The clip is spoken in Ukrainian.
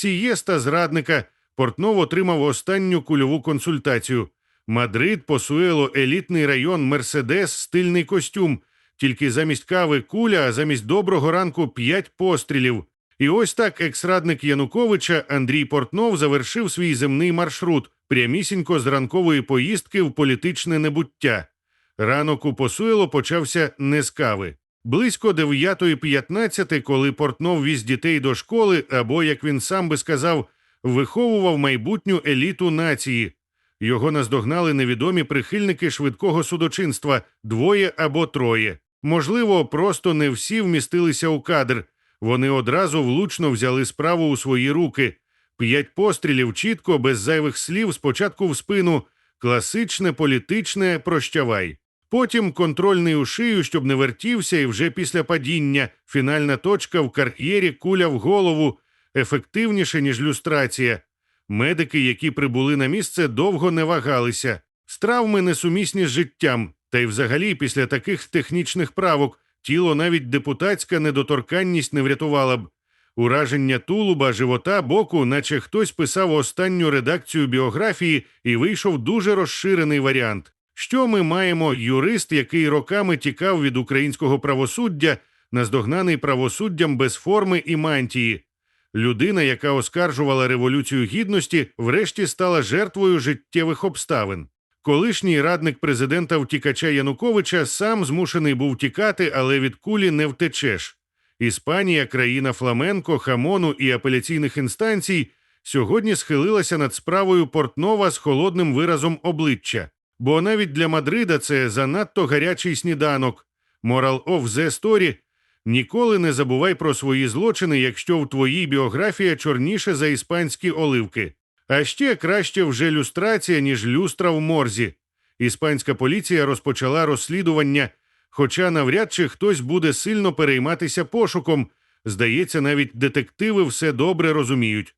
Сієста зрадника. Портнов отримав останню кульову консультацію. Мадрид, Посуело, елітний район, Мерседес, стильний костюм. Тільки замість кави куля, а замість доброго ранку п'ять пострілів. І ось так екс-радник Януковича Андрій Портнов завершив свій земний маршрут прямісінько з ранкової поїздки в політичне небуття. Ранок у Посуело почався не з кави. Близько 9.15, коли Портнов віз дітей до школи, або, як він сам би сказав, виховував майбутню еліту нації. Його наздогнали невідомі прихильники швидкого судочинства двоє або троє. Можливо, просто не всі вмістилися у кадр. Вони одразу влучно взяли справу у свої руки. П'ять пострілів чітко, без зайвих слів, спочатку в спину, класичне політичне прощавай. Потім контрольний у шию, щоб не вертівся, і вже після падіння фінальна точка в кар'єрі куля в голову ефективніше, ніж люстрація. Медики, які прибули на місце, довго не вагалися. З травми несумісні з життям, та й взагалі після таких технічних правок тіло навіть депутатська недоторканність не врятувала б. Ураження тулуба, живота, боку, наче хтось писав останню редакцію біографії і вийшов дуже розширений варіант. Що ми маємо юрист, який роками тікав від українського правосуддя, наздогнаний правосуддям без форми і мантії. Людина, яка оскаржувала революцію гідності, врешті стала жертвою життєвих обставин. Колишній радник президента втікача Януковича сам змушений був тікати, але від кулі не втечеш. Іспанія, країна фламенко, хамону і апеляційних інстанцій, сьогодні схилилася над справою Портнова з холодним виразом обличчя. Бо навіть для Мадрида це занадто гарячий сніданок. Moral of the story – Ніколи не забувай про свої злочини, якщо в твоїй біографія чорніше за іспанські оливки. А ще краще вже люстрація, ніж люстра в морзі. Іспанська поліція розпочала розслідування, хоча навряд чи хтось буде сильно перейматися пошуком. Здається, навіть детективи все добре розуміють.